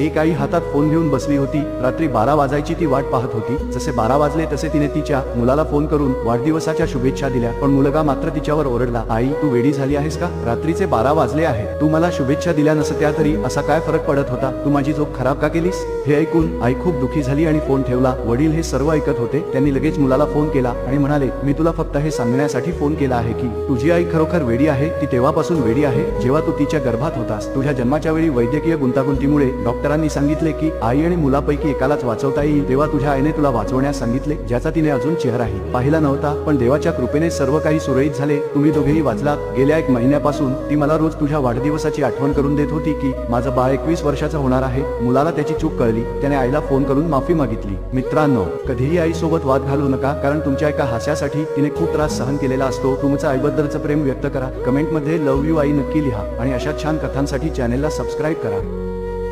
एक आई हातात फोन घेऊन बसली होती. रात्री बारा वाजायची ती वाट पाहत होती. जसे बारा वाजले तसे तिने तिच्या मुलाला फोन करून वाढदिवसाच्या शुभेच्छा दिल्या. पण मुलगा मात्र तिच्यावर ओरडला आई तू वेडी झाली आहेस का? रात्रीचे बारा वाजले आहे. तू मला शुभेच्छा दिल्या नसत्या तरी असा काय फरक पडत होता? तू माझी झोप खराब का केलीस? हे ऐकून आई खूप दुखी झाली आणि फोन ठेवला. वडील हे सर्व ऐकत होते. त्यांनी लगेच मुलाला फोन केला आणि म्हणाले मी तुला फक्त हे सांगण्यासाठी फोन केला आहे की तुझी आई खरोखर वेडी आहे? ती तेव्हापासून वेडी आहे जेव्हा तू तिच्या गर्भात होतास. तुझ्या जन्माच्या वेळी वैद्यकीय गुंतागुंतीमुळे डॉक्टरांनी सांगितले की आई आणि मुलापैकी एकालाच वाचवता येईल तेव्हा तुझ्या आईने तुला वाचवण्यास सांगितले ज्याचा तिने अजून चेहराही पाहिला नव्हता पण देवाच्या कृपेने सर्व काही सुरळीत झाले. तुम्ही दोघेही वाचलात. गेल्या एक महिन्यापासून ती मला रोज तुझ्या वाढदिवसाची आठवण करून देत होती की माझं बाळ एकवीस वर्षाचं होणार आहे. मुलाला त्याची चूक कळली. त्याने आईला फोन करून माफी मागितली. मित्रांनो कधीही आई सोबत वाद घालू नका कारण तुमच्या एका हास्यासाठी तिने खूप त्रास सहन केलेला असतो. तुमचं आईबद्दलचं प्रेम व्यक्त करा. कमेंटमध्ये लव्ह यू आई नक्की लिहा आणि अशा छान कथांसाठी चॅनेलला सबस्क्राईब करा.